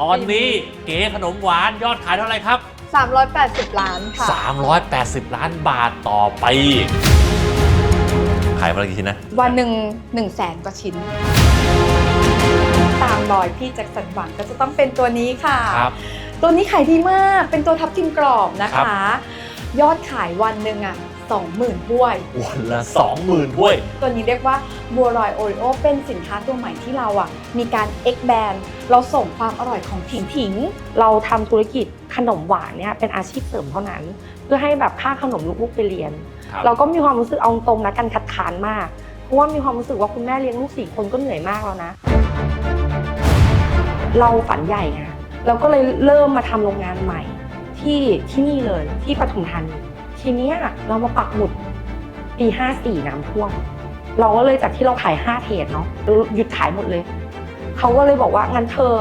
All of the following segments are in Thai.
ตอนนี้เก๋ขนมหวานยอดขายเท่าไหร่ครับ 380 ล้านค่ะ 380 ล้านบาทต่อปีขายวันละกี่ชิ้นนะวันหนึ่ง1นึ่งแสนกว่าชิ้น ตามรอยพี่แจ็คสันหวังก็จะต้องเป็นตัวนี้ค่ะ ครับ ตัวนี้ขายดีมากเป็นตัวทับทิมกรอบนะครัคะ บ ยอดขายวันหนึ่งอะ 20,000ถ้วย วันละ 20,000ถ้วย ตัวนี้เรียกว่าบัวลอยโอริโอเป็นสินค้าตัวใหม่ที่เราอะ มีการ X band เราส่งความอร่อยของถิงถิงเราทำธุรกิจขนมหวานเนี่ยเป็นอาชีพเสริมเท่านั้น เพื่อให้แบบค่าขนมลูกๆไปเรียน ครับ เราก็มีความรู้สึกเอาตรงนะกันคัดค้านมากเพราะว่ามีความรู้สึกว่าคุณแม่เลี้ยงลูกสี่คนก็เหนื่อยมากแล้วนะ เราฝันใหญ่ไงเราก็เลยเริ่มมาทำโรงงานใหม่ ที่ที่นี่เลยที่ปทุมธานี ทีเนี้ยเรามาปักหมุดปี54น้ำท่วม เราก็เลยจากที่เราขาย5เทรดเนาะหยุดขายหมดเลย เขาก็เลยบอกว่างั้นเธอ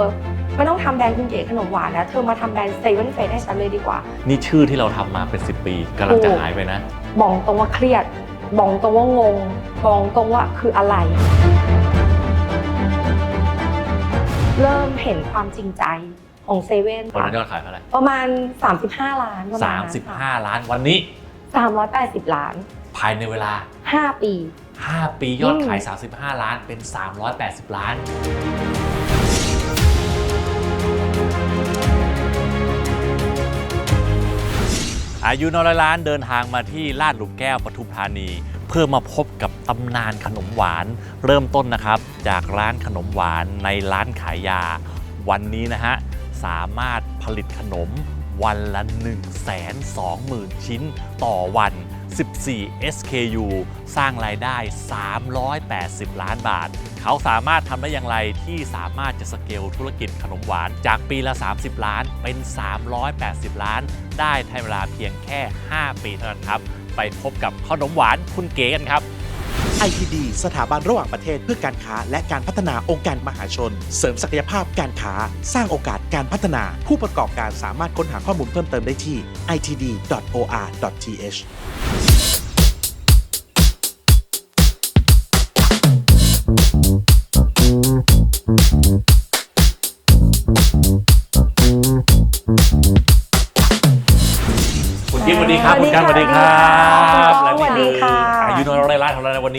ไม่ต้องทำแบรนด์คุณเก๋ขนมหวานนะเธอมาทำแบรนด์เซเว่นเฟสให้ฉันเลยดีกว่า นี่ชื่อที่เราทำมาเป็น 10 ปีกำลังจะถูกหายไปนะบอกตรงว่าเครียดบอกตรงว่างงบอกตรงว่าคืออะไร เริ่มเห็นความจริงใจ ของเซเว่นวันนั้นยอดขายเท่าไหร่ประมาณ 35 ล้านประมาณนั้นค่ะ35 ล้านวันนี้380 ล้าน ภายในเวลา 5 ปี 5 ปียอดขายอืม35 ล้านเป็น 380 ล้าน อายุน้อยร้อยล้านเดินทางมาที่ลาดหลุมแก้วปทุมธานี เพื่อมาพบกับตำนานขนมหวาน เริ่มต้นนะครับ จากร้านขนมหวานในร้านขายยา วันนี้นะฮะ สามารถผลิตขนมวันละ 1 2 0 0 0 0 ชิ้นต่อวัน 14 SKU สร้างรายได้ 380 ล้านบาท เขาสามารถทำได้อย่างไรที่สามารถจะสเกลธุรกิจขนมหวาน จากปีละ 30 ล้านเป็น 380 ล้าน ได้ในเวลาเพียงแค่ 5 ปีเท่านั้นครับ ไปพบกับขนมหวานคุณเก๋กันครับ ITD สถาบันระหว่างประเทศเพื่อการค้า และการพัฒนาองค์การมหาชน เสริมศักยภาพการค้า สร้างโอกาสการพัฒนา ผู้ประกอบการสามารถค้นหาข้อมูลเพิ่มเติมได้ที่ itd.or.th คุณกิ๊ฟสวัสดีครับสวัคุณสดีกันสวัสดีครัค่ะบ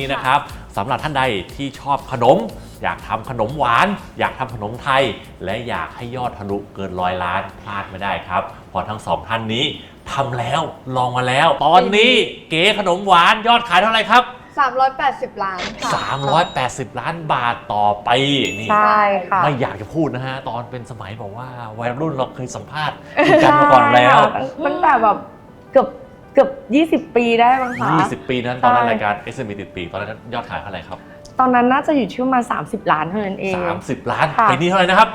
นของเราในวันนี้นะครับสำหรับท่านใดที่ชอบขนม อยากทำขนมหวาน อยากทำขนมไทย และอยากให้ยอดทะลุเกินร้อยล้านพลาดไม่ได้ครับเพราะทั้งสองท่านนี้ทำแล้วลองมาแล้ว ตอนนี้เก๋ขนมหวานยอดขายเท่าไหร่ครับ 380 ล้านค่ะ 380 ล้านบาทต่อปีนี่ ใช่ค่ะ ไม่อยากจะพูดนะฮะ ตอนเป็นสมัยบอกว่าวัยรุ่นเราเคยสัมภาษณ์คุณกันมาก่อนแล้ว ใช่ค่ะมันแต่แบบเกือบ เกือบ 20 ปีได้มั้งคะ 20 ปีนั้นตอนนั้นใช่ รายการ s อ m ติดปีตอนนั้นยอดขายเท่าไหร่ครับ ตอนนั้นน่าจะอยู่ที่ประมาณ30 ล้านเท่านั้นเอง 30 ล้านค่ะ ปีนี้เท่าไหร่นะครับ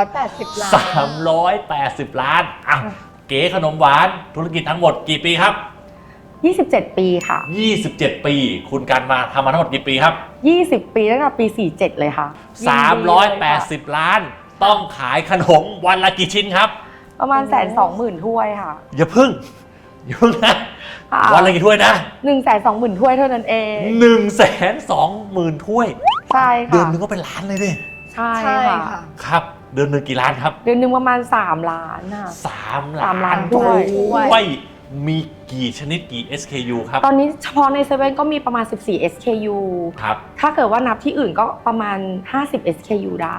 380 ล้าน380 ล้านอะเก๋ขนมหวานธุรกิจทั้งหมดกี่ปีครับ27 ปีค่ะ27 ปี คุณกันมาทำมาทั้งหมดกี่ปีครับ 20 ปีตั้งแต่ปี 47 เลยค่ะ 380 ล้าน ต้องขายขนมวันละกี่ชิ้นครับ ประมาณแสนสองหมื่นถ้วยค่ะ อย่าพึ่ง อย่าพึ่งนะค่ะวันละกี่ถ้วยนะหนึ่งแสนสองหมื่นถ้วยเท่านั้นเองหนึ่งแสนสองหมื่นถ้วย ใช่เดือค่ะนหนึงก็เป็นล้านเลยดิใช่ใช่ค่ะ ค่ะ ครับ เดือนหนึ่งกี่ล้านครับเดือนหนึ่งประมาณ 3 ล้านค่ะ สามสามล้านถ้ถ้วยวย มีกี่ชนิดกี่ SKU ครับ ตอนนี้เฉพาะในเซเว่นก็มีประมาณ 14 SKU ครับ ถ้าเกิดว่านับที่อื่นก็ประมาณ 50 SKU ได้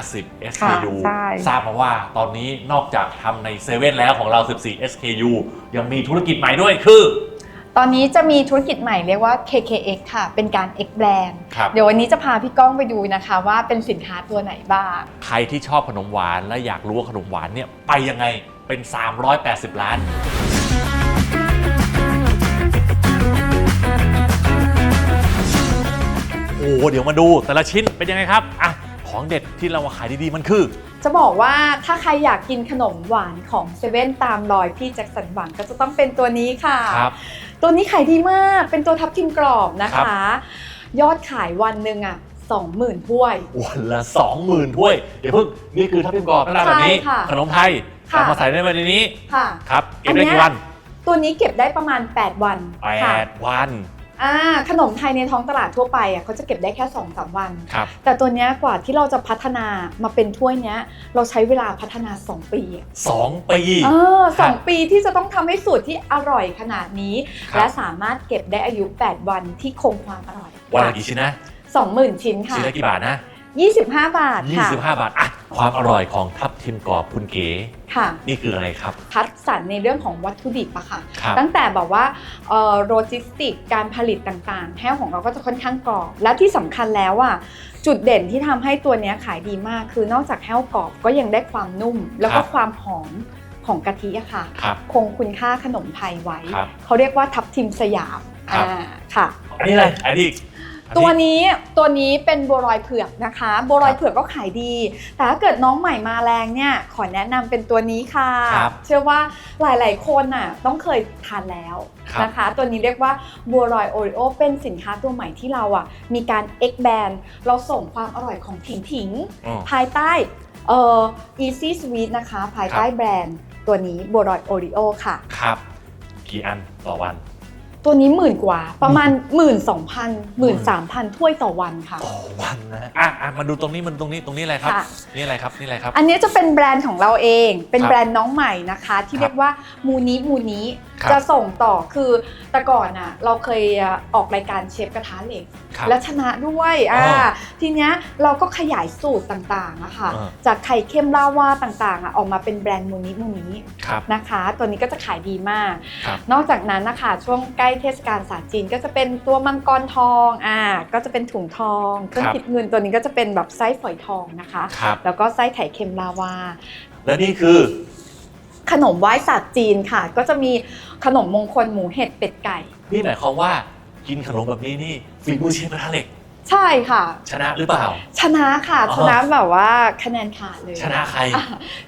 50 SKU ใช่ทราบมาว่าตอนนี้นอกจากทำในเซเว่นแล้วของเรา 14 SKU ยังมีธุรกิจใหม่ด้วยคือ ตอนนี้จะมีธุรกิจใหม่เรียกว่า KKX ค่ะ เป็นการ X brand ครับเดี๋ยววันนี้จะพาพี่ก้องไปดูนะคะ ว่าเป็นสินค้าตัวไหนบ้าง ใครที่ชอบขนมหวานและอยากรู้ว่าขนมหวานเนี่ยไปยังไงเป็น 380 ล้าน หเดี๋ยวมาดูแต่ละชิ้นเป็นยังไงครับอะของเด็ดที่เรามาขายดีๆมันคือ จะบอกว่าถ้าใครอยากกินขนมหวานของเซเว่นตามรอยพี่แจ็คสันหวังก็จะต้องเป็นตัวนี้ค่ะ ครับ ตัวนี้ขายดีมากเป็นตัวทับทิมกรอบนะครัคะ บ ยอดขายวันหนึ่งอะ20,000ถ้วย วันละ 20,000ถ้วย เดี๋ยวเพิ่งนี่คือทับทิมกรอบหน้าตาแบบนี้ ใช่ค่ะขนมไทยค่ะ เอามาใส่ในในนี้ค่ะ ครับเก็บได้อันเนี้ยกี่วัน ตัวนี้เก็บได้ประมาณ 8 วันค่ะ 8 วัน อ่าขนมไทยในท้องตลาดทั่วไปอะเขาจะเก็บได้แค่2อสวัน ครับ แต่ตัวเนี้ยกว่าที่เราจะพัฒนามาเป็นถ้วยเนี้ย เราใช้เวลาพัฒนา 2 ปีอะสองปี เออสองครับปีที่จะต้องทำให้สูตรที่อร่อยขนาดนี้ ครับ และสามารถเก็บได้อายุ 8 วันที่คงความอร่อยวันละกี่ชิ้นนะ สองหมื่นชิ้นค่ะ ชิ้นละกี่บาทนะ 25 บาทค่ะ25 บาทอะความอร่อยของทับทิมกรอบคุณเก๋ค่ะ นี่คืออะไรครับ คัดสรรในเรื่องของวัตถุดิบอะค่ะ ครับ ตั้งแต่แบบว่าโลจิสติกการผลิตต่างๆ แห้วของเราก็จะค่อนข้างกรอบ และที่สำคัญแล้วอะจุดเด่นที่ทำให้ตัวเนี้ยขายดีมาก คือนอกจากแห้วกรอบก็ยังได้ความนุ่ม แล้วก็ความหอมของกะทิอะค่ะ ครับ คงคุณค่าขนมไทยไว้ ครับเขาเรียกว่าทับทิมสยามครับ อ่าค่ะ อันนี้อะไรอันนี้อัน ตัวนี้ตัวนี้เป็นบัวลอยเผือกนะคะ บัวลอยเผือกก็ขายดี แต่ถ้าเกิดน้องใหม่มาแรงเนี่ยขอแนะนำเป็นตัวนี้ค่ะครับเชื่อว่าหลาย ๆ คนน่ะต้องเคยทานแล้วครับนะคะ ตัวนี้เรียกว่าบัวลอยโอริโอเป็นสินค้าตัวใหม่ที่เราอะมีการ X band เราส่งความอร่อยของถิงถิงอืมภายใต้เอ่อ easy sweet นะคะ ภายใต้แบรนด์ตัวนี้บัวลอยโอริโอค่ะ ครับ กี่อันต่อวัน ตัวนี้หมื่นกว่าประมาณ1 2 0 0 0 1 3 0 0 0ถ้วยต่อวันค่ะ ต่อวันนะอะอะมาดูตรงนี้มันตรงนี้ตรงนี้อะไรครับ ค่ะ นี่อะไรครับนี่อะไรครับ อันนี้จะเป็นแบรนด์ของเราเอง เป็นครับแบรนด์น้องใหม่นะคะ ที่ครับ เรียกว่ามูนิมูนิ ครับจะส่งต่อคือแต่ก่อนอะเราเคยออกรายการเชฟกระทะเหล็ก ครับและชนะด้วยอ่าอ๋อทีเนี้ยเราก็ขยายสูตรต่างๆอะค่ะอ่า จากไข่เค็มลาวาต่างๆอะออกมาเป็นแบรนด์มูนิมูนิครับ นะคะ ตัวนี้ก็จะขายดีมาก ครับ นอกจากนั้นนะคะช่วงใกล้เทศกาลศาสตร์จีนก็จะเป็นตัวมังกรทองอ่าก็จะเป็นถุงทองเครื่องครับคิดเงินตัวนี้ก็จะเป็นแบบไส้ฝอยทองนะคะ ครับ แล้วก็ไส้ไข่เค็มลาวา และนี่คือ ขนมไหว้ศาสตร์จีนค่ะ ก็จะมีขนมมงคลหมูเห็ดเป็ดไก่ นี่หมายความว่ากินขนมแบบนี้นี่ฝีมือเชฟกระทะเหล็ก ใช่ค่ะ ชนะหรือเปล่า ชนะค่ะ อ๋อ ชนะแบบว่าคะแนนขาดเลยชนะใคร อะ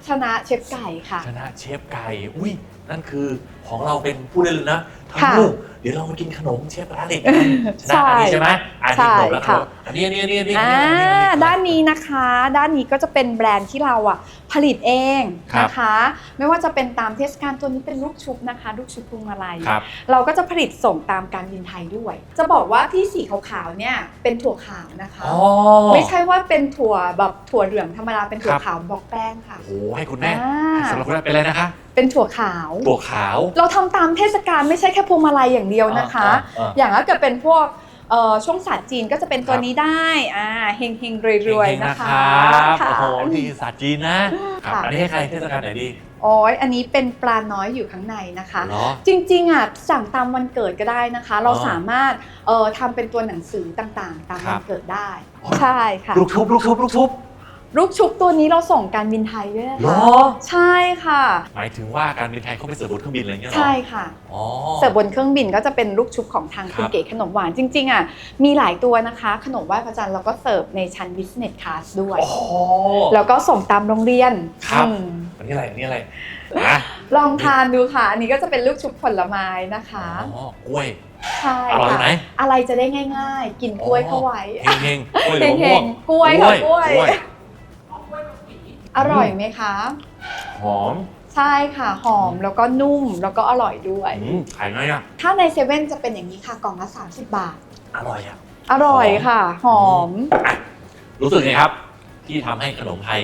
ชนะเชฟไก่ค่ะ ชนะเชฟไก่ อุ้ยนั่นคือของเราเป็นผู้ได้เลยนะทั้งค่ะลูกเดี๋ยวเรามากินขนมเชฟกระทะเหล็กกันชนะใช่อันนี้ใช่ไหมอันใช่นี้ขนมแล้วค่ะอันนี้อันนี้อันนี้อันนี้อ่าอันนี้อันนี้ด้านนี้นะคะ ด้านนี้ก็จะเป็นแบรนด์ที่เราอะผลิตเองครับนะคะ ไม่ว่าจะเป็นตามเทศกาลตัวนี้เป็นลูกชุบนะคะ ลูกชุบพวงมาลัยครับเราก็จะผลิตส่งตามการบินไทยด้วย จะบอกว่าที่สีขาวๆเนี่ยเป็นถั่วขาวนะคะอ๋อไม่ใช่ว่าเป็นถั่วแบบถั่วเหลืองธรรมดาเป็นถั่วครับขาวบอกแป้งค่ะโอ้โหให้คุณแม่อ่าสำหรับคุณแม่เป็นอะไรนะคะ เป็นถั่วขาวตัวขาวเราทำตามเทศกาลไม่ใช่แค่พวงมาลัยอย่างเดียวนะคะ อ่าอ่า อย่างถ้าเกิดเป็นพวกเอ่อช่วงศาสตร์จีนก็จะเป็นตัวครับนี้ได้อ่าเฮงเฮงๆรวยเฮงๆๆนะคะรับค่ะโอ้โหนี่ศาสตร์จีนนะครับค่ะ อันนี้ให้ใครเทศกาลไหนดีโอ้ยอันนี้เป็นปลาน้อยอยู่ข้างในนะคะ เหรอ จริงๆอะสั่งตามวันเกิดก็ได้นะคะ เราอ๋อสามารถเอ่อทำเป็นตัวหนังสือต่างๆ ตามครัวับนเกิดได้อ๋อใช่ค่ะ ลูกชุบลูกชุบลูกชุบ ลูกชุบตัวนี้เราส่งการบินไทยด้วยนะเหรคะอ ใช่ค่ะ หมายถึงว่าการบินไทยเขาไปเสิร์ฟบนเครื่องบินอะไรอย่างเงี้ยเหรอใช่ค่ะ อ๋อ เสิร์ฟบนเครื่องบินก็จะเป็นลูกชุบของทางครับคุณเก๋ขนมหวานจริงๆอะมีหลายตัวนะคะ ขนมไหว้พระจันทร์เราก็เสิร์ฟในชั้น business class ด้วยโอ้โหแล้วก็ส่งตามโรงเรียนครับ อืมอันนี้อะไรอันนี้อะไรนะลองทานดูค่ะ อันนี้ก็จะเป็นลูกชุบผลไม้นะคะอ๋อกล้วย ใช่อร่อยค่ะไหม อะไรจะได้ง่าย ๆ กินกล้วยเข้าไว้เฮงเฮงๆกล้วยหรือเฮมะม่วงงๆกล้วยค่ะกล้วยกล้วย อร่อยไหมคะ หอม ใช่ค่ะหอมแล้วก็นุ่มแล้วก็อร่อยด้วย อืมขายไงอะ ถ้าในเซเว่นจะเป็นอย่างนี้ค่ะกล่องละ30 บาท อร่อยอะ อร่อยค่ะ หอม รู้สึกไงครับ ที่ทำให้ขนมไทย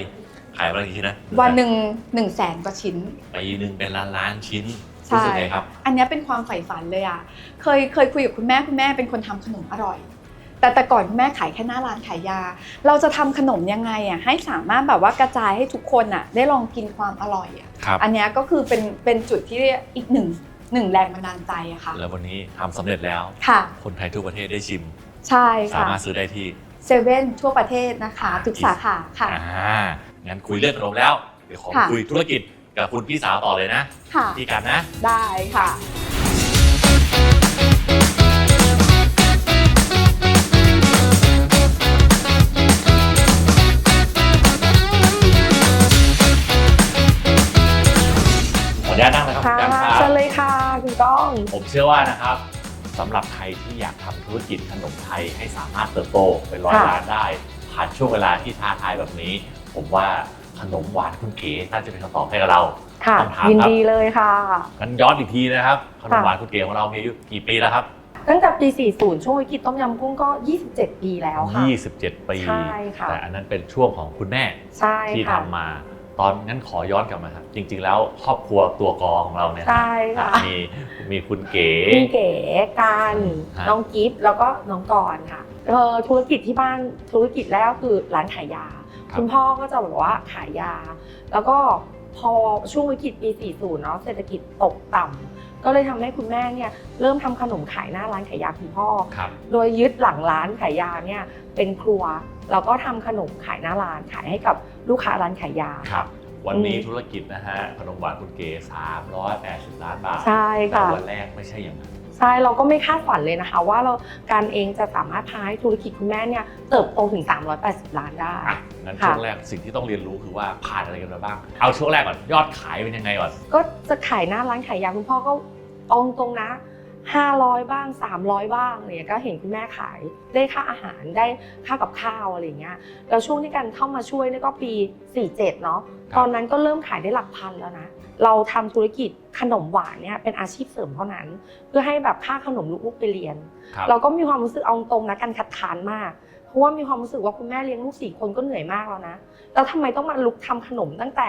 ขายวันละกี่ชิ้นนะวันหนึ่งหนึ่งแสนกว่าชิ้น ปีหนึ่งเป็นล้านล้านๆชิ้น ใช่ รู้สึกไงครับ อันเนี้ยเป็นความใฝ่ฝันเลยอะ เคยเคยคุยกับคุณแม่คุณแม่เป็นคนทำขนมอร่อย แต่แต่ก่อนคุณแม่ขายแค่หน้าร้านขายยา เราจะทำขนมยังไงอะให้สามารถแบบว่ากระจายให้ทุกคนอะได้ลองกินความอร่อยอะครับอันเนี้ยก็คือเป็นเป็นจุดที่อีกหนึ่งหนึ่งแรงบันดาลใจอะค่ะ แล้ววันนี้ทำสำเร็จแล้วค่ะ คนไทยทั่วประเทศได้ชิม ใช่สาค่ะมารถซื้อได้ที่เซเว่นทั่วประเทศนะคะทุกสาขาค่ะอ่างั้นคุยเรื่องขนมแล้ว เดี๋ยวขอค่ะคุยธุรกิจกับคุณพี่สาวต่อเลยนะค่ะพี่กันนะ ได้ค่ะ ออนุญาตนั่งนะครับค่ะคุณกันครัเชิญบเลยค่ะคุณก้อง ผมเชื่อว่านะครับสำหรับใครที่อยากทำธุรกิจขนมไทยให้สามารถเติบโตเป็นร้อยค่ะ ล้านได้ ผ่านช่วงเวลาที่ท้าทายแบบนี้ ผมว่าขนมหวานคุณเก๋น่าจะเป็นคำตอบให้กับเรา ค่ะ คำถามครับ ยินดีเลยค่ะงั้นย้อนอีกทีนะครับขนมหวานคุณเก๋ของเรามีอายุกี่ปีแล้วครับ ตั้งแต่ปี 40 ช่วงวิกฤตต้มยำกุ้งก็ 27 ปีแล้วค่ะ 27 ปี ใช่ค่ะ แต่อันนั้นเป็นช่วงของคุณแม่ใช่ที่ค่ะ ทำมา ตอนงั้นขอย้อนกลับมาครับจริง ๆ แล้วครอบครัวตัวกอของเราเนี่ยใช่ค่ะ มีมีคุณเก๋พี่เก๋การฮะ น้องกิฟต์แล้วก็น้องกรณ์ค่ะเออธุรกิจที่บ้านธุรกิจแรกก็คือร้านขายยา ครับ คุณพ่อก็จะแบบว่าขายยา แล้วก็พอช่วงวิกฤตปี 40 เนาะเศรษฐกิจตกต่ำก็เลยทำให้คุณแม่เนี่ยเริ่มทำขนมขายหน้าร้านขายยาคุณพ่อ ครับ โดยยึดหลังร้านขายยาเนี่ยเป็นครัว แล้วก็ทำขนมขายหน้าร้านขายให้กับ ลูกค้าร้านขายยา ครับ วันนี้อืมธุรกิจนะฮะขนมหวานคุณเก๋380 ล้านบาทใช่แต่ค่ะวันแรกไม่ใช่อย่างนั้นใช่เราก็ไม่คาดฝันเลยนะคะ ว่าเราการเองจะสามารถพาให้ธุรกิจคุณแม่เนี่ยเติบโตถึง 380 ล้านได้อะงั้นค่ะช่วงแรกสิ่งที่ต้องเรียนรู้คือว่าผ่านอะไรกันมาบ้าง เอาช่วงแรกก่อนยอดขายเป็นยังไงก่อนก็จะขายหน้าร้านขายยาคุณพ่อก็เอาตรงๆนะ 500 บ้าง 300 บ้างอะไรอย่างเงี้ยก็เห็นคุณแม่ขายได้ค่าอาหารได้ค่ากับข้าวอะไรอย่างเงี้ยแล้วช่วงที่กันเข้ามาช่วยเนี่ยก็ปี 47 เนาะครับตอนนั้นก็เริ่มขายได้หลักพันแล้วนะเราทำธุรกิจขนมหวานเนี่ยเป็นอาชีพเสริมเท่านั้น เพื่อให้แบบค่าขนมลูกๆไปเรียนครับเราก็มีความรู้สึกเอาตรงนะกันคัดค้านมากเพราะว่ามีความรู้สึกว่าคุณแม่เลี้ยงลูกสี่คนก็เหนื่อยมากแล้วนะแล้วทำไมต้องมาลุกทำขนมตั้งแต่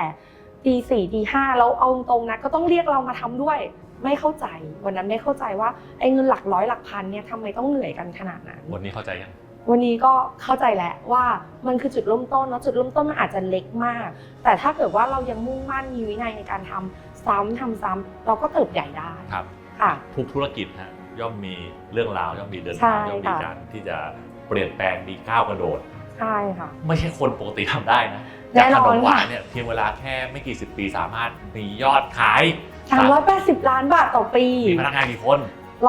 ตีสี่ตีห้าแล้วเอาตรงนะก็ต้องเรียกเรามาทำด้วย ไม่เข้าใจวันนั้นไม่เข้าใจว่าไอ้เงินหลักร้อยหลักพันเนี่ยทำไมต้องเหนื่อยกันขนาดนั้น วันนี้เข้าใจยัง วันนี้ก็เข้าใจแล้วว่ามันคือจุดเริ่มต้นแล้วจุดเริ่มต้นมันอาจจะเล็กมาก แต่ถ้าเกิดว่าเรายังมุ่งมั่นมีวินัยในการทำซ้ำทำซ้ำเราก็เติบใหญ่ได้ครับ ค่ะ ทุกธุรกิจฮะย่อมมีเรื่องราวย่อมมีเดินใช่ทางย่อมมีค่ะ การที่จะเปลี่ยนแปลงมีก้าวกระโดด ใช่ค่ะ ไม่ใช่คนปกติทำได้นะแน่จากนขอนนมหวานค่ะเนี่ยเพียงเวลาแค่ไม่กี่สิบปีสามารถมียอดขาย 380ล้านบาทต่อปีมีพนักงานกี่คน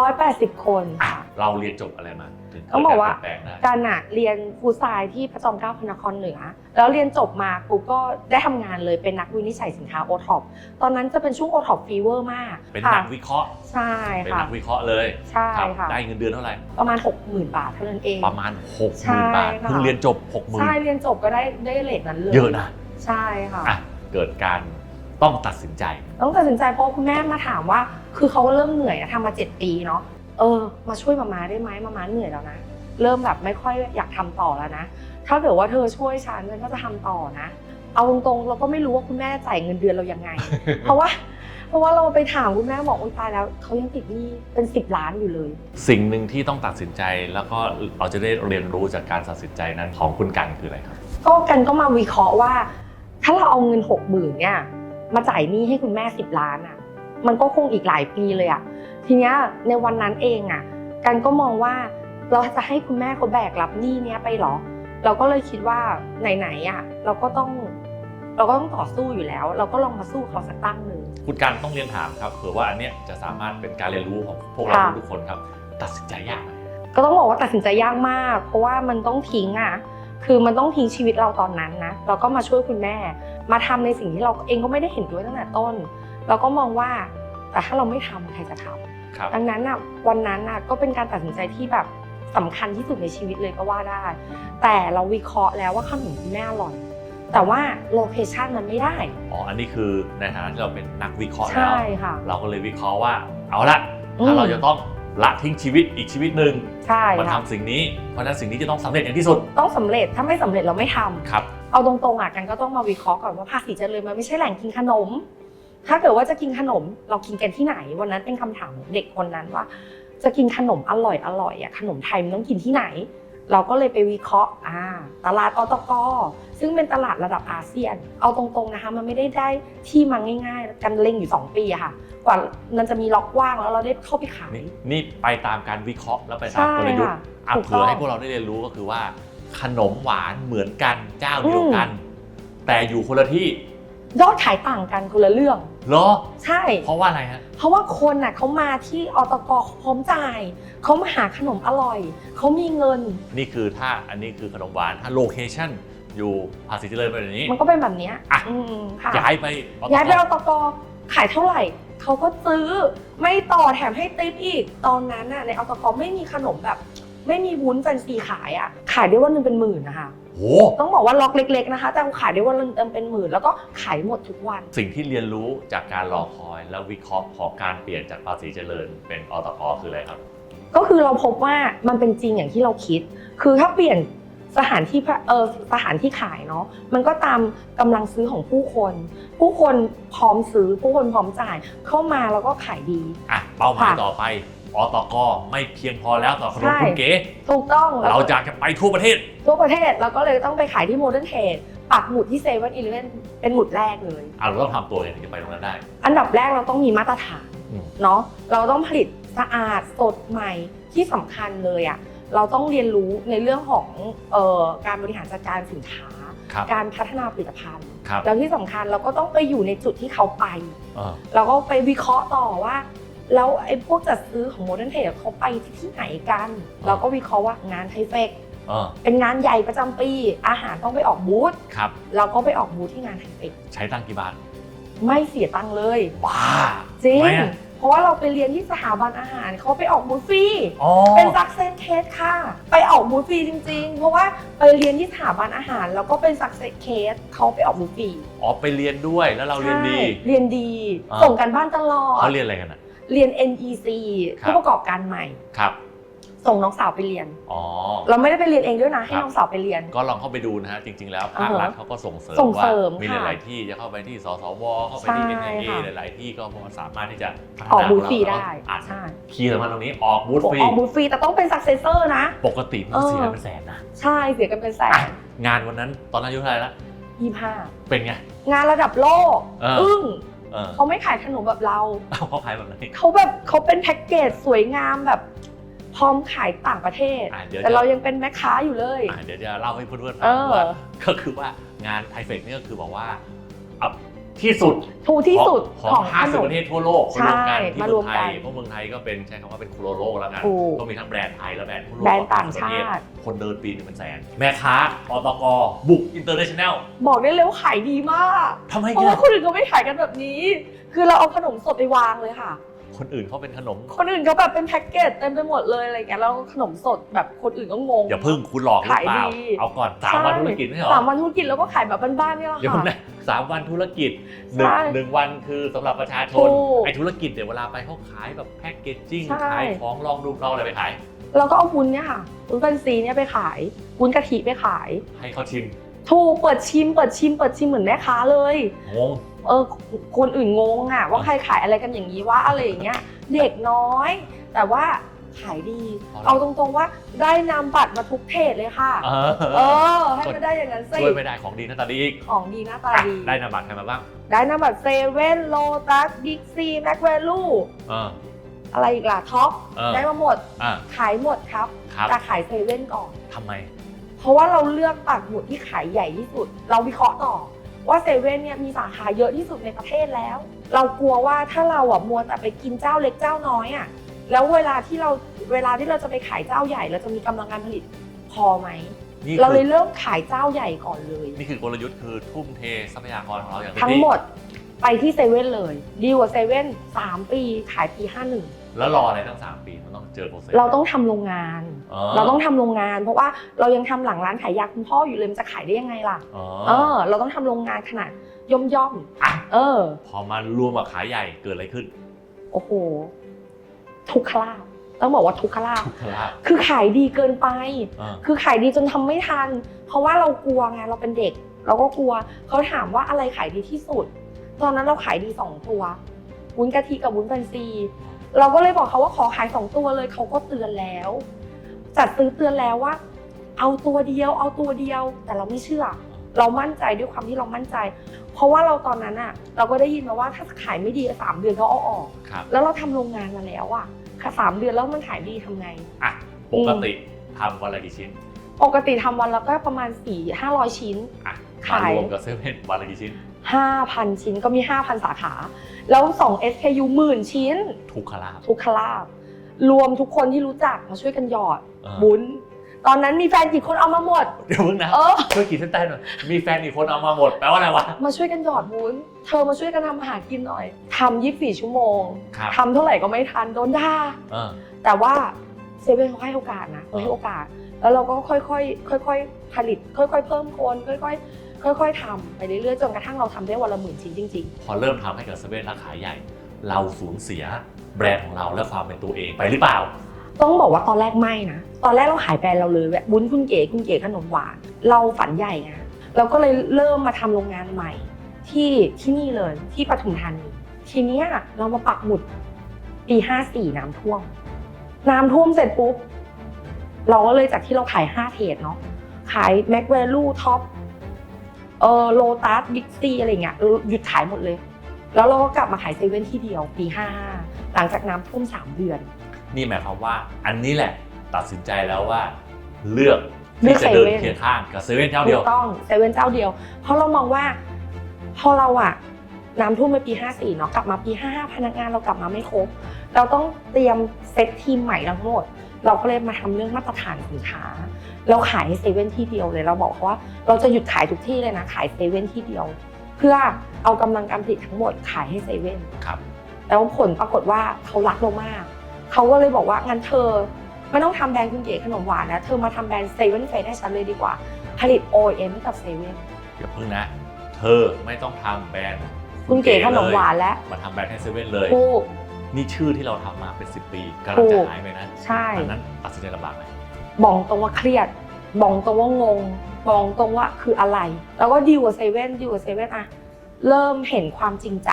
180คนอะค่ะเราเรียนจบอะไรมาถึงต้องบอกว่าเดรเปลี่ยนแปลงได้การอะเรียนฟู้ดไซน์ที่พระจอมเกล้าพระนครเหนือ แล้วเรียนจบมากูก็ได้ทำงานเลยเป็นนักวินิจฉัยสินค้าโอท็อปตอนนั้นจะเป็นช่วงโอท็อปฟีเวอร์มากเป็นค่ะนักวิเคราะห์ใช่เป็นค่ะนักวิเคราะห์เลยใช่ครับค่ะ ได้เงินเดือนเท่าไหร่ ประมาณ 60,000 บาทเท่านั้นเอง ประมาณ6 0 0ใช่0 0บาทค่ะ เพิ่งเรียนจบ6ใช่0,000เรียนจบก็ได้ได้เลทนั้นเลยเยอะนะ ใช่ค่ะ อะ เกิดการ ต้องตัดสินใจ ต้องตัดสินใจเพราะคุณแม่มาถามว่า คือเขาเริ่มเหนื่อยอะทำมาเจ็ดปีเนาะเออ มาช่วยมาม่าได้ไหมมาม่าเหนื่อยแล้วนะเริ่มแบบไม่ค่อยอยากทำต่อแล้วนะถ้าเกิดว่าเธอช่วยฉันฉันก็จะทำต่อนะ เอาตรงๆเราก็ไม่รู้ว่าคุณแม่จ่ายเงินเดือนเรายังไง เพราะว่า เพราะว่าเราไปถามคุณแม่บอกโอ้ยตายแล้วเขายังติดหนี้เป็นสิบล้านอยู่เลย สิ่งหนึ่งที่ต้องตัดสินใจแล้วก็เราจะได้เรียนรู้จากการตัดสินใจนั้นของคุณกันคืออะไรครับ ก็กันก็มาวิเคราะห์ว่า ถ้าเราเอาเงินหกหมื่นเนี่ย มาจ่ายหนี้ให้คุณแม่สิบล้านอะ มันก็คงอีกหลายปีเลยอะ ทีเนี้ยในวันนั้นเองอะ กันก็มองว่าเราจะให้คุณแม่เขาแบกรับหนี้เนี้ยไปเหรอ เราก็เลยคิดว่าไหนๆอะ เราก็ต้อง เราก็ต้องต่อสู้อยู่แล้ว เราก็ลองมาสู้เขาสักตั้งหนึ่งคุณกันต้องเรียนถามครับเผื่อว่าอันเนี้ยจะสามารถเป็นการเรียนรู้ของพวกเราค่ะทุกคนครับ ตัดสินใจยากไหมก็ต้องบอกว่าตัดสินใจยากมาก เพราะว่ามันต้องทิ้งอะคือมันต้องทิ้งชีวิตเราตอนนั้นนะเราก็มาช่วยคุณแม่ มาทำในสิ่งที่เราเองก็ไม่ได้เห็นด้วยตั้งแต่ต้น เราก็มองว่าแต่ถ้าเราไม่ทำใครจะทำครับดังนั้นอะวันนั้นอะก็เป็นการตัดสินใจที่แบบสำคัญที่สุดในชีวิตเลยก็ว่าได้ แต่เราวิเคราะห์แล้วว่าขนมคุณแม่อร่อยแต่ว่าโลเคชันมันไม่ได้ อ๋อ อันนี้คือในฐานะที่เราเป็นนักวิเคราะห์แล้วใช่ค่ะเราก็เลยวิเคราะห์ว่า เอาละอืมถ้าเราจะต้องละทิ้งชีวิตอีกชีวิตหนึ่ง ใช่มาค่ะทำสิ่งนี้ เพราะฉะนั้นสิ่งนี้จะต้องสำเร็จอย่างที่สุดต้องสำเร็จถ้าไม่สำเร็จเราไม่ทำครับ เอาตรงๆอะกันก็ต้องมาวิเคราะห์ก่อนว่าภาษีเจริญมันไม่ใช่แหล่งกินขนม ถ้าเกิดว่าจะกินขนมเรากินกันที่ไหน วันนั้นเป็นคำถามของเด็กคนนั้นว่า จะกินขนมอร่อยอร่อยอะขนมไทยมันต้องกินที่ไหน เราก็เลยไปวิเคราะห์อ่าตลาดอตกซึ่งเป็นตลาดระดับอาเซียน เอาตรงๆนะคะ มันไม่ได้ได้ที่มาง่าย ๆ กันเล็งอยู่ 2 ปีอะค่ะ กว่ามันจะมีล็อกว่างแล้วเราได้เข้าไปขาย นี่นี่ไปตามการวิเคราะห์แล้วไปตามใช่กลยุทธ์ค่ะอะถูกเผื่อต้องให้พวกเราได้เรียนรู้ก็คือว่า ขนมหวานเหมือนกันเจ้าเดียวกัน แต่อยู่คนละที่ยอดขายต่างกันคนละเรื่อง เหรอ ใช่ เพราะว่าอะไรฮะ เพราะว่าคนน่ะเขามาที่อตกพร้อมจ่ายเขามาหาขนมอร่อย เขามีเงิน นี่คือถ้าอันนี้คือขนมหวานถ้าโลเคชั่นอยู่ภาษีเจริญเป็นอย่างนี้ มันก็เป็นแบบเนี้ยอะ อืมค่ะย้ายไปอตกย้ายไปอตกขายเท่าไหร่เขาก็ซื้อไม่ต่อแถมให้ติ๊บอีกตอนนั้นน่ะในอตกไม่มีขนมแบบ ไม่มีวุ้นแฟนซีขายอะขายได้วันหนึงเป็นหมื่นนะคะ โอ้ต้องบอกว่าล็อกเล็ก ๆ นะคะ แต่ขายได้วันหนึงเต็มเป็นหมื่น แล้วก็ขายหมดทุกวัน สิ่งที่เรียนรู้จากการรอคอย และวิเคราะห์ของการเปลี่ยนจากภาษีเจริญเป็นอตกคืออะไรครับ ก็คือเราพบว่ามันเป็นจริงอย่างที่เราคิด คือถ้าเปลี่ยนสถานที่พะเออสถานที่ขายเนาะมันก็ตามกำลังซื้อของผู้คน ผู้คนพร้อมซื้อผู้คนพร้อมจ่ายเข้ามาแล้วก็ขายดีอะเป้าหมายค่ะต่อไป อตกไม่เพียงพอแล้วต่อขนมใช่คุณเก๋ถูกต้องแล้วเราก็อยากจะไปทั่วประเทศ ทั่วประเทศเราก็เลยต้องไปขายที่โมเดิร์นเทรดปักหมุดที่เซเว่นอีเลฟเว่นเป็นหมุดแรกเลยอะเราต้องทำตัวยังไงถึงจะไปตรงนั้นได้ อันดับแรกเราต้องมีมาตรฐานอืมเนาะเราต้องผลิตสะอาดสดใหม่ที่สำคัญเลยอะ่ะเราต้องเรียนรู้ในเรื่องของเอ่อการบริหารจัดการสินค้าครับการพัฒนาผลิตภัณฑ์ครับแล้วที่สำคัญเราก็ต้องไปอยู่ในจุดที่เขาไปเออเราก็ไปวิเคราะห์ต่อว่า แล้วไอ้พวกจัดซื้อของโมเดิร์นเทรดเขาไปที่ไหนกัน เราก็วิเคราะห์ว่างานไทเฟกเออเป็นงานใหญ่ประจำปี อาหารต้องไปออกบูธครับ เราก็ไปออกบูธที่งานไทเฟกใช้ตังค์กี่บาทไม่เสียตังค์เลย บ้าจริง ทำไมอะเพราะว่าเราไปเรียนที่สถาบันอาหารเขาไปออกบูธฟรี อ๋อเป็นซักเซนเคสค่ะ ไปออกบูธฟรีจริงๆ เพราะว่าไปเรียนที่สถาบันอาหาร แล้วก็เป็นซักเซนเคสเขาไปออกบูธฟรีอ๋อไปเรียนด้วยแล้วเราเรียนดี ใช่เรียนดี อ่า ส่งกันบ้านตลอด เขาเรียนอะไรกันอะ เรียน NEC ครับ ผู้ประกอบการใหม่ ครับส่งน้องสาวไปเรียน อ๋อ เราไม่ได้ไปเรียนเองด้วยนะ ให้ครับ น้องสาวไปเรียน ก็ลองเข้าไปดูนะฮะ จริง ๆ แล้วภาครัฐเขาก็ส่งเสริมส่งว่า เสริมมีหค่ะลาย ๆ ที่จะเข้าไปที่สสวเข้าไปที่ใช่ NIA ค่ะ หลาย ๆ ที่ก็สามารถที่จะพัฒนาออกบูธขงฟรีเาได้อะใช่คีย์สำคัญตรงนี้ออกบูธฟรีออกบูธฟรีแต่ต้องเป็นซักเซสเซอร์นะ ปกติมันเสียเป็นแสนนะ ใช่เสียกันเป็นแสนงานวันนั้นตอนนั้นอายุเท่าไหร่ละยี่ห้าเป็นไง งานระดับโลกเอออึ้ง เออเขาไม่ขายขนมแบบเรา เอาเขาขายแบบไหน เขาแบบเขาเป็นแพ็กเกจสวยงามแบบ พร้อมขายต่างประเทศ อะเดี๋ยว แต่จะเรายังเป็นแม่ค้าอยู่เลย อะเดี๋ยวจะเล่าให้เพื่อนๆฟัเองอ ว่าก็คือว่างานไทเฟกนี่ก็คือบอกว่าเอา ที่สุดถูกที่สุดของของห้าขสิบนมประเทศทั่วโลกใช่มารวมกันที่เมืองไทมารวมกัยนเพราะเมืองไทยก็เป็นใช้คำว่าเป็นโคโลโลกแล้วกันถูกก็มีทั้งแบรนด์ไทยและแบรนด์ทั่วโลกแบรนด์ต่างชาติคนเดินปีนึงเป็นแสน แม่ค้าอตกบุกอินเตอร์เนชั่นแนลบอกได้เลยว่าขายดีมากทำไมเพราะเนี่ยว่าคนอื่นเขาไม่ขายกันแบบนี้ คือเราเอาขนมสดไปวางเลยค่ะ คนอื่นเขาเป็นขนม คนอื่นเขาแบบเป็นแพ็กเกจเต็มไปหมดเลยอะไรเงี้ยแล้วขนมสดแบบคนอื่นก็งง อย่าพึ่งคุณหลอกหรือเปล่า ขายดี เอาก่อนสามวันธุรกิจไม่ใช่เหรอสามวันธุรกิจแล้วก็ขายแบบบ้านๆนี่แหละเดี๋ยวค่ะ นะสามวันธุรกิจหนึ่งใช่หนึ่งวันคือสำหรับประชาชถูนกไอ้ธุรกิจเดี๋ยวเวลาไปเขาขายแบบแพ็กเกจจิ้งใช่ ขายของลองดูลองอะไรไปขาย เราก็เอาวุ้นเนี่ยค่ะวุ้นแฟนซีเนี่ยไปขายวุ้นกะทิไปขาย ให้เขาชิมถูกเปิดชิมเปิดชิมเปิดชิมเหมือนแม่ค้าเลย งง เออคนอื่นงงอะว่าใครขายอะไรกันอย่างนี้ว่าอะไรอย่างเงี้ยเด็กน้อย แต่ว่าขายดี เอาตรงๆว่าได้นำบัตรมาทุกเพจเลยค่ะ เออเออให้มันได้อย่างนั้นสิช่วยไม่ได้ของดีหน้าตาดีอีกของดีหน้าตาอะดี ได้นามบัตรใครมาบ้าง ได้นำบัตรเซเว่นโลตัสบิ๊กซีแม็กแวลูเอออะไรอีกล่ะท็อปเออได้มาหมดอะขายหมดครับครับ แต่ขายเซเว่นก่อนทำไม เพราะว่าเราเลือกปักหมุดที่ขายใหญ่ที่สุด เราวิเคราะห์ต่อ ว่าเซเว่นเนี่ยมีสาขาเยอะที่สุดในประเทศแล้ว เรากลัวว่าถ้าเราอะมัวแต่ไปกินเจ้าเล็กเจ้าน้อยอะแล้วเวลาที่เราเวลาที่เราจะไปขายเจ้าใหญ่ เราจะมีกำลังการผลิตพอไหมนี่เราคืเลอยเริ่มขายเจ้าใหญ่ก่อนเลย นี่คือกลยุทธ์คือทุ่มเททรัพยากรของเราอย่างเต็มทั้งที่ หมดไปที่เซเว่นเลยดีกว่าเซเว่นสามปีขายปีห้าหนึ่ง แล้วรออะไรตั้งสามปีมันต้องเจอโปรเซส เราต้องทำโรงงาน อ๋อ เราต้องทำโรงงาน เพราะว่าเรายังทำหลังร้านขายยาคุณพ่ออยู่เลยมันจะขายได้ยังไงล่ะ อ๋อเออ เราต้องทำโรงงานขนาดย่อมย่อมๆอะเออ พอมารวมกับขายใหญ่เกิดอะไรขึ้นโอ้โห ทุกขลาบต้องบอกว่าทุกขลาบทุกขลาบคือขายดีเกินไป อ่าคือขายดีจนทำไม่ทัน เพราะว่าเรากลัวไงเราเป็นเด็ก เราก็กลัวเขาถามว่าอะไรขายดีที่สุด ตอนนั้นเราขายดีสองตัววุ้นกะทิกับวุ้นแฟนซี เราก็เลยบอกเขาว่าขอขายสองตัวเลยเขาก็เตือนแล้ว จัดซื้อเตือนแล้วว่า เอาตัวเดียว เอาตัวเดียว แต่เราไม่เชื่อ เรามั่นใจด้วยความที่เรามั่นใจ เพราะว่าเราตอนนั้นอะเราก็ได้ยินมาว่าถ้าขายไม่ดีสามเดือนเขาเอาออก ครับแล้วเราทำโรงงานมาแล้วอะค่ะสามเดือนแล้วมันขายดีทำไง อะปกติทำวันละกี่ชิ้นปกติทำวันละก็ประมาณ4ี่ห้าร้อยชิ้น อะขายมารวมกับเซเว่นวันละกี่ชิ้น 5,000 ชิ้นก็มี 5,000 สาขา แล้ว 2 SKU หมื่นชิ้น ทุกขลาบทุกขลาบ รวมทุกคนที่รู้จักมาช่วยกันหยอดเออบุญตอนนั้นมีแฟนกี่คนเอามาหมด เดี๋ยวเพิ่งนะเออช่วยขีดเส้นใต้หน่อยมีแฟนอีกคนเอามาหมดแปลว่าอะไรวะ มาช่วยกันหยอดบุญเธอมาช่วยกันทำอาหารกินหน่อยทำ24ชั่วโมงครับทำเท่าไหร่ก็ไม่ทันโดนด่าเออแต่ว่าเซเว่นเขาให้โอกาสนะเขาให้โอกาส แล้วเราก็ค่อยๆค่อย ๆ ผลิต ค่อย ๆ เพิ่มคนค่อย ๆ ค่อยๆทำไปเรื่อยๆจนกระทั่งเราทำได้วันละหมื่นชิ้นจริง พอเริ่มทำให้กับเซเว่นราคาใหญ่ เราสูญเสียแบรนด์ของเราและความเป็นตัวเองไปหรือเปล่า ๆ ต้องบอกว่าตอนแรกไม่นะ ตอนแรกเราขายแบรนด์เราเลยแบบวุ้นคุณเก๋คุณเก๋ขนมหวาน เราฝันใหญ่ไงเราก็เลยเริ่มมาทำโรงงานใหม่ ที่ที่นี่เลยที่ปทุมธานีทีเนี้ยเรามาปักหมุดปี 54 น้ำท่วม น้ำท่วมเสร็จปุ๊บ เราก็เลยจากที่เราขาย 5 เทรดเนาะขายแม็กเวลูท็อป เออโลตัสบิ๊กซีอะไรเงี้ยหยุดขายหมดเลย แล้วเราก็กลับมาขายเซเว่นที่เดียวปี55หลังจากน้ำท่วม3เดือน นี่หมายความว่าอันนี้แหละตัดสินใจแล้วว่า เลือกเลืที่อกจะเดินเซเว่นเคียงข้างกับเซเว่นเจ้าถูเดียวกต้องเซเว่นเจ้าเดียว เพราะเรามองว่าพอเราอะน้ำท่วมไปปี 54 เนาะกลับมาปี 55 พนักงานเรากลับมาไม่ครบ เราต้องเตรียมเซตทีมใหม่ทั้งหมด เราก็เลยมาทำเรื่องมาตรฐานสินค้า เราขายให้เซเว่นที่เดียวเลย เราบอกเขาว่าเราจะหยุดขายทุกที่เลยนะ ขายเซเว่นที่เดียว เพื่อเอากำลังการผลิตทั้งหมดขายให้เซเว่นครับแล้วผลปรากฏว่าเขารักเรามาก เขาก็เลยบอกว่างั้นเธอไม่ต้องทำแบรนด์คุณเก๋ขนมหวานนะ เธอมาทำแบรนด์เซเว่นเฟสให้ฉันเลยดีกว่า ผลิต OEM ให้กับเซเว่นอย่าเพิ่งนะ เธอไม่ต้องทำแบรนด์คุณเก๋ขนมหวานและมาทำแบรนด์ให้เซเว่นเลยถูก นี่ชื่อที่เราทำมาเป็น 10 ปีกำลังถูจะกหายไปนะใช่อันนั้นตัดสินใจลำบากไหมบอกตรงว่าเครียดบอกตรงว่างงบอกตรงว่าคืออะไร แล้วก็ดีลกับเซเว่นดีลกับเซเว่นอะเริ่มเห็นความจริงใจ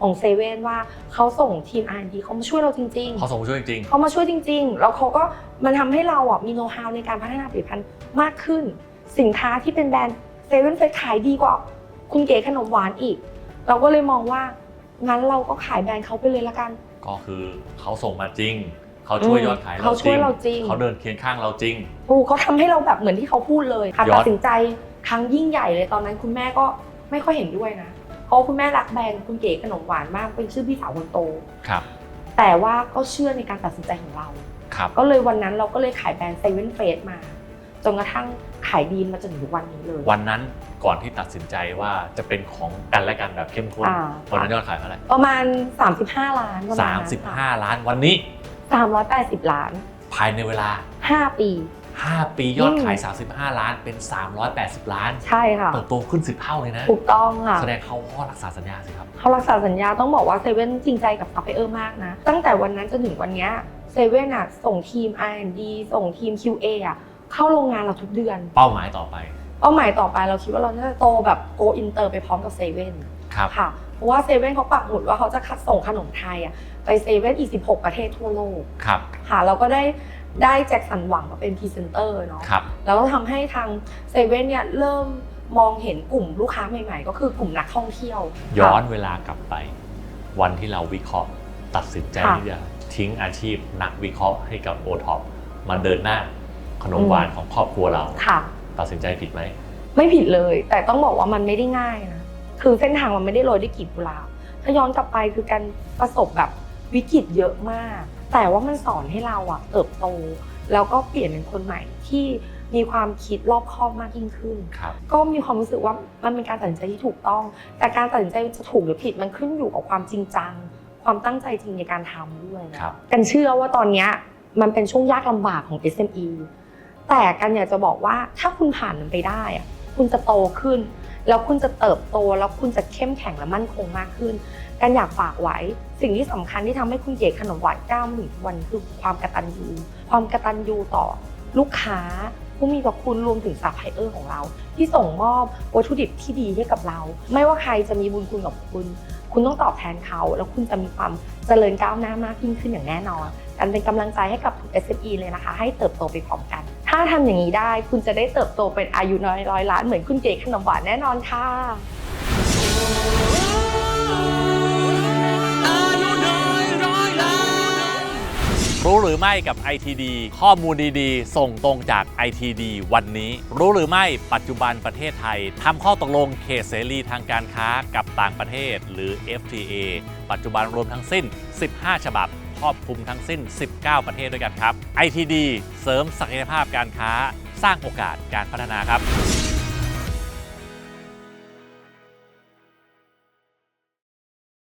ของเซเว่นว่าเขาส่งทีม R&D เขามาช่วยเราจริงๆเขาส่งมาช่วยจริงเขามาช่วยจริง ๆ แล้วเขาก็มันทำให้เราอะมีโน้ตฮาวในการพัฒนาผลิตภัณฑ์มากขึ้น สินค้าที่เป็นแบรนด์เซเว่นเฟสขายดีกว่า คุณเก๋ขนมหวานอีก เราก็เลยมองว่า งั้นเราก็ขายแบรนด์เขาไปเลยละกันๆก็คือเขาส่งมาจริง เขาช่วยยอดขายเราเขาช่วยเราจริงเขาเดินเคียงข้างเราจริงถูกเขาทำให้เราแบบเหมือนที่เขาพูดเลยค่ะยอดตัดสินใจครั้งยิ่งใหญ่เลยตอนนั้นคุณแม่ก็ไม่ค่อยเห็นด้วยนะเพราะว่าคุณแม่รักแบรนด์คุณเก๋ขนมหวานมากเป็นชื่อพี่สาวคนโต ครับแต่ว่าก็เชื่อในการตัดสินใจของเรา ครับก็เลยวันนั้นเราก็เลยขายแบรนด์เซเว่นเฟสมา จนกระทั่งขายดีมาจนถึงทุกวันนี้เลย วันนั้น ก่อนที่ตัดสินใจว่าจะเป็นของกันและกันแบบเข้มข้นอ่าวันนั้นยอดขายเท่าไหร่ประมาณ 35 ล้านประมาณสามสิบห้าล้านวันนี้380 ล้าน ภายในเวลา 5 ปี 5 ปียอดขาย 35 ล้านเป็น 380 ล้าน ใช่ค่ะ เติบโตขึ้น10เท่าเลยนะ ถูกต้องค่ะ แสดงเขาข้อรักษาสัญญาสิครับ เขารักษาสัญญาต้องบอกว่าเซเว่นจริงใจกับซัพพลายเออร์มากนะ ตั้งแต่วันนั้นจนถึงวันเนี้เซเว่นอะส่งทีม R&D ส่งทีม QA อะเข้าโรงงานเราทุกเดือน เป้าหมายต่อไป เป้าหมายต่อไปเราคิดว่าเราน่าจะโตแบบโกอินเตอร์ไปพร้อมกับเซเว่นครับค่ะ เพราะว่าเซเว่นเขาปักหมุดว่าเขาจะคัดส่งขนมไทยอะไปเซเว่นอีก16ประเทศทั่วโลกครับค่ะเราก็ได้ได้แจ็คสันหวังมาเป็นพรีเซนเตอร์เนาะครับแล้วก็ทำให้ทางเซเว่นเนี่ยเริ่มมองเห็นกลุ่มลูกค้าใหม่ๆ ก็คือกลุ่มนักท่องเที่ยว ย้อนค่ะเวลากลับไป วันที่เราวิเคราะห์ตัดสินใจค่ะที่จะทิ้งอาชีพนักวิเคราะห์ให้กับโอท็อปมาเดินหน้าขนมหวานของครอบครัวเราค่ะ ตัดสินใจผิดไหม ไม่ผิดเลย แต่ต้องบอกว่ามันไม่ได้ง่ายนะ คือเส้นทางมันไม่ได้โรยด้วยกลีบกุหลาบ ถ้าย้อนกลับไปคือการประสบแบบวิกฤตเยอะมาก แต่ว่ามันสอนให้เราอะเติบโต แล้วก็เปลี่ยนเป็นคนใหม่ที่มีความคิดรอบคอบมากยิ่งขึ้นครับก็มีความรู้สึกว่ามันเป็นการตัดสินใจที่ถูกต้อง แต่การตัดสินใจจะถูกหรือผิดมันขึ้นอยู่กับความจริงจัง ความตั้งใจจริงในการทำด้วยนะครับกันเชื่อว่าตอนเนี้ยมันเป็นช่วงยากลำบากของ SME แต่กันอยากจะบอกว่าถ้าคุณผ่านมันไปได้อะคุณจะโตขึ้น แล้วคุณจะเติบโตแล้วคุณจะเข้มแข็งและมั่นคงมากขึ้น กันอยากฝากไว้สิ่งที่สำคัญที่ทำให้คุณเก๋ขนมหวานก้าวมาถึงวันคือความกระตัญญูความกระตัญญูต่อ ลูกค้าผู้มีพระคุณรวมถึงซัพพลายเออร์ของเรา ที่ส่งมอบวัตถุดิบที่ดีให้กับเรา ไม่ว่าใครจะมีบุญคุณกับคุณ คุณต้องตอบแทนเขา แล้วคุณจะมีความเจริญก้าวหน้ามากยิ่งขึ้นอย่างแน่นอน กันเป็นกำลังใจให้กับทุก SME เลยนะคะ ให้เติบโตไปพร้อมกัน ถ้าทำอย่างนี้ได้คุณจะได้เติบโตเป็นอายุน้อยร้อยล้านเหมือนคุณเก๋ขนมหวานแน่นอนค่ะรู้หรือไม่กับ ITD ข้อมูลดีๆ ส่งตรงจาก ITD วันนี้ รู้หรือไม่ปัจจุบันประเทศไทยทำข้อตกลงเขตเสรีทางการค้ากับต่างประเทศ หรือ FTA ปัจจุบันรวมทั้งสิ้น 15 ฉบับ รอบคลุมทั้งสิ้น 19 ประเทศด้วยกันครับ ITD เสริมศักยภาพการค้า สร้างโอกาสการพัฒนาครับ